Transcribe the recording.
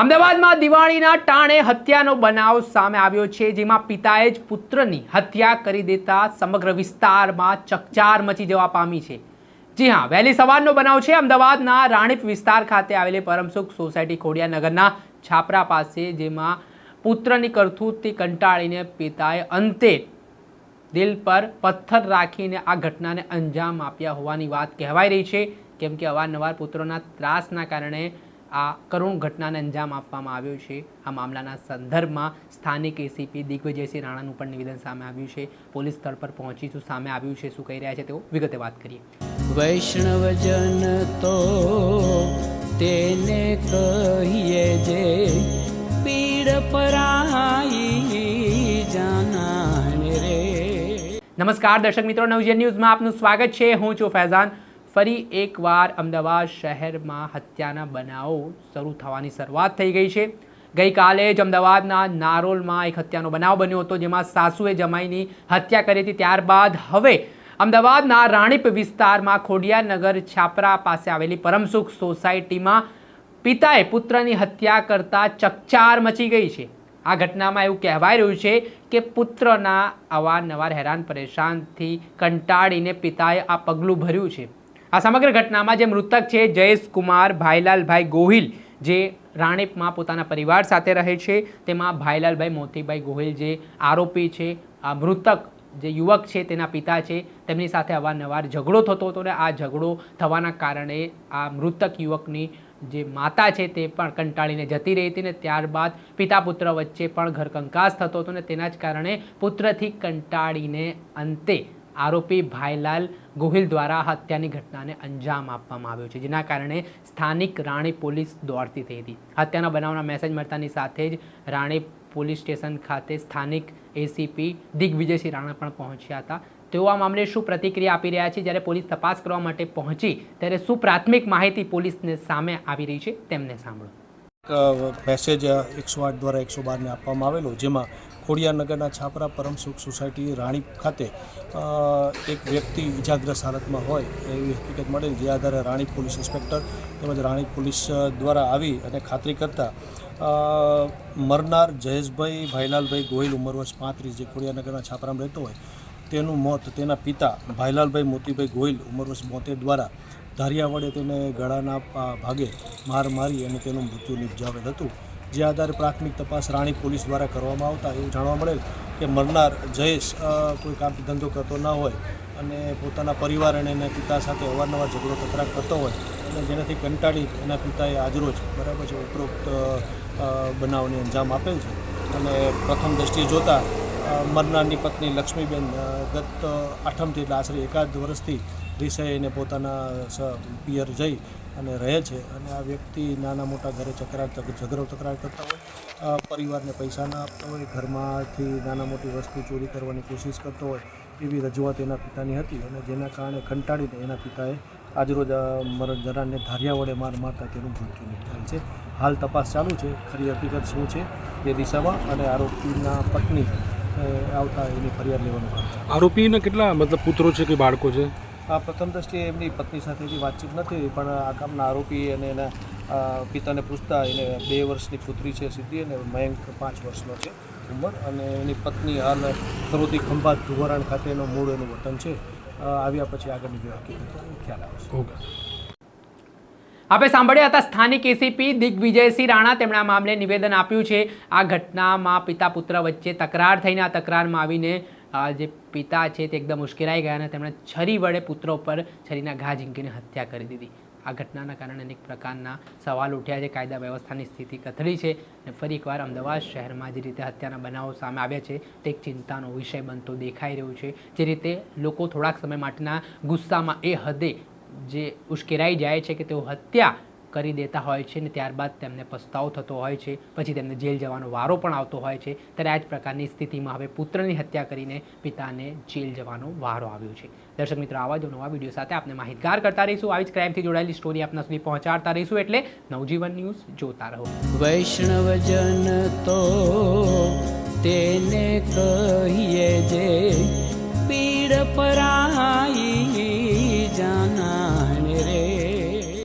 અમદાવાદમાં દિવાળીના ટાણે હત્યાનો બનાવ સામે આવ્યો છે, જેમાં પિતાએ જ પુત્રની હત્યા કરી દેતા સમગ્ર વિસ્તારમાં ચકચાર મચી જવા પામી છે. જી હા, વહેલી સવારનો બનાવ છે, અમદાવાદના રાણીપ વિસ્તાર ખાતે આવેલી પરમસુખ સોસાયટી ખોડિયાનગરના છાપરા પાસે, જેમાં પુત્રની કરતૂતથી કંટાળીને પિતાએ અંતે દિલ પર પથ્થર રાખીને આ ઘટનાને અંજામ આપ્યા હોવાની વાત કહેવાઈ રહી છે, કેમ કે અવારનવાર પુત્રોના ત્રાસના કારણે આ કરુણ ઘટનાને અંજામ આપવામાં આવ્યો છે. આ મામલાના સંદર્ભમાં સ્થાનિક એસીપી દિગ્વિજયસિંહ રાણાનું પણ નિવેદન સામે આવ્યું છે. પોલીસ સ્થળ પર પહોંચી શું સામે આવ્યું છે શું કહી રહ્યા છે તેઓ વિગતે વાત કરીએ. વૈષ્ણવજન તો તેને કહીએ જે પીડ પરાઈ જાનાને રે. નમસ્કાર દર્શક મિત્રો નવજીવન ન્યૂઝમાં આપનું સ્વાગત છે. હું છું ફૈઝાન. ફરી એકવાર અમદાવાદ શહેરમાં હત્યાના બનાવો શરૂ થવાની શરૂઆત થઈ ગઈ છે. ગઈકાલે જ અમદાવાદના નારોલમાં એક હત્યાનો બનાવ બન્યો હતો, જેમાં સાસુએ જમાઈની હત્યા કરી હતી. ત્યારબાદ હવે અમદાવાદના રાણીપ વિસ્તારમાં ખોડિયાનગર છાપરા પાસે આવેલી પરમસુખ સોસાયટીમાં પિતાએ પુત્રની હત્યા કરતા ચકચાર મચી ગઈ છે. આ ઘટનામાં એવું કહેવાય રહ્યું છે કે પુત્રના અવારનવાર હેરાન, પરેશાનથી કંટાળીને પિતાએ આ પગલું ભર્યું છે. આ સમગ્ર ઘટનામાં જે મૃતક છે, જયેશ કુમાર, ભાઈલાલભાઈ ગોહિલ, જે રાણીપમાં પોતાના પરિવાર સાથે રહે છે, તેમાં ભાઈલાલભાઈ મોતીભાઈ ગોહિલ જે આરોપી છે, આ મૃતક જે યુવક છે, તેના પિતા છે, તેમની સાથે અવારનવાર ઝઘડો થતો હતો ને આ ઝઘડો થવાના કારણે આ મૃતક યુવકની જે માતા છે, તે પણ કંટાળીને જતી રહી હતી ને ત્યારબાદ પિતા પુત્ર વચ્ચે પણ ઘર કંકાસ થતો હતો ને તેના જ કારણે પુત્રથી કંટાળીને અંતે આરોપી ભાઈલાલ ગોહિલ દ્વારા હત્યાની ઘટનાને અંજામ આપવામાં આવ્યો છે, જેના કારણે સ્થાનિક રાણી પોલીસ દોડતી થઈ હતી. હત્યાના બનાવના મેસેજ મળતાની સાથે જ રાણી પોલીસ સ્ટેશન ખાતે સ્થાનિક એસીપી દિગ્વિજયસિંહ રાણા પણ પહોંચ્યા હતા. તેઓ આ મામલે શું પ્રતિક્રિયા આપી રહ્યા છે? જ્યારે પોલીસ તપાસ કરવા માટે પહોંચી, ત્યારે શું પ્રાથમિક માહિતી પોલીસને સામે આવી રહી છે? તેમને સાંભળો. મેસેજ એકસો આઠ દ્વારા એકસો બારને આપવામાં આવેલો, જેમાં ખોડિયાનગરના છાપરા પરમસુખ સોસાયટી રાણી ખાતે એક વ્યક્તિ ઇજાગ્રસ્ત હાલતમાં હોય એવી હકીકત મળેલ જે આધારે રાણી પોલીસ ઇન્સ્પેક્ટર તેમજ રાણી પોલીસ દ્વારા આવી અને ખાતરી કરતાં મરનાર જયેશભાઈ ભાઈલાલભાઈ ગોહિલ ઉંમર વર્ષ પાંત્રીસ, જે ખોડિયાનગરના છાપરામાં રહેતો હોય, તેનું મોત તેના પિતા ભાઈલાલભાઈ મોતીભાઈ ગોહિલ ઉંમર વર્ષ બોતેર દ્વારા ધારિયા વડે તેને ગળાના ભાગે માર મારી અને તેનું મૃત્યુ નિપજાવેલ હતું. જે આધારે પ્રાથમિક તપાસ રાણી પોલીસ દ્વારા કરવામાં આવતા એવું જાણવા મળેલ કે મરનાર જયેશ કોઈ કામ ધંધો કરતો ન હોય અને પોતાના પરિવાર અને એના પિતા સાથે અવારનવાર ઝઘડો તકરાર કરતો હોય અને જેનાથી કંટાળી એના પિતાએ આજરોજ બરાબર છે ઉપરોક્ત બનાવને અંજામ આપેલ છે. અને પ્રથમ દ્રષ્ટિએ જોતાં મરનારની પત્ની લક્ષ્મીબેન ગત આઠમથી એટલે આશરે એકાદ વર્ષથી રીસાઈને પોતાના પિયર જઈ અને રહે છે અને આ વ્યક્તિ નાના મોટા ઘરે ચકરાટ ઝઘડો તકરાર કરતા હોય પરિવારને પૈસા ના આપતા હોય, ઘરમાંથી નાના મોટી વસ્તુ ચોરી કરવાની કોશિશ કરતો હોય, એવી રજૂઆત એના પિતાની હતી અને જેના કારણે કંટાળીને એના પિતાએ આજરોજ મરણ જરાને ધારિયા વડે માર મારતા તેનું મૃત્યુ નિપજાયેલ છે હાલ તપાસ ચાલુ છે, ખરી હકીકત શું છે તે દિશામાં અને આરોપીના પત્ની આવતા એની ફરિયાદ લેવાનું કામ છે. આરોપીના કેટલા, મતલબ પુત્રો છે કે બાળકો છે આ પ્રથમ દ્રષ્ટિએ એમની પત્ની સાથેથી વાતચીત નથી પણ આ કામના આરોપી અને એના પિતાને પૂછતા એને બે વર્ષની પુત્રી છે સિદ્ધિ અને મયંક પાંચ વર્ષનો છે ઉંમર અને એની પત્ની હાલ સરોદી ખંભાત ધુવરાણ ખાતેનો મૂળ એનું વતન છે. આવ્યા પછી આગળની હકીકતો ખ્યાલ આવશે ઓકે. આપણે સાંભળ્યા હતા સ્થાનિક એસીપી દિગ્વિજયસિંહ રાણા તેમણે આ મામલે નિવેદન આપ્યું છે. આ ઘટનામાં પિતા પુત્ર વચ્ચે તકરાર થઈને આ તકરારમાં આવીને જે પિતા છે તે એકદમ ઉશ્કેરાઈ ગયા અને તેમણે છરી વડે પુત્ર ઉપર છરીના ઘા ઝીંકીને હત્યા કરી દીધી. આ ઘટનાના કારણે અનેક પ્રકારના સવાલ ઉઠ્યા છે. કાયદા વ્યવસ્થાની સ્થિતિ કથળી છે અને ફરી એકવાર અમદાવાદ શહેરમાં જે રીતે હત્યાના બનાવો સામે આવ્યા છે, તે એક ચિંતાનો વિષય બનતો દેખાઈ રહ્યો છે. જે રીતે લોકો થોડાક સમય માટેના ગુસ્સામાં એ હદે જે ઉશ્કેરાઈ જાય છે કે તેઓ હત્યા કરી દેતા હોય છે ને ત્યારબાદ તેમને પસ્તાવો થતો હોય છે, પછી તેમને જેલ જવાનો વારો પણ આવતો હોય છે, ત્યારે આ જ પ્રકારની સ્થિતિમાં હવે પુત્રની હત્યા કરીને પિતાને જેલ જવાનો વારો આવ્યો છે. દર્શક મિત્રો, આવા જ નવા વીડિયો સાથે આપણે માહિતગાર કરતા રહીશું. આવી જ ક્રાઇમથી જોડાયેલી સ્ટોરી આપના સુધી પહોંચાડતા રહીશું એટલે નવજીવન ન્યૂઝ જોતા રહો. વૈષ્ણવજન તો તેને કહીએ જે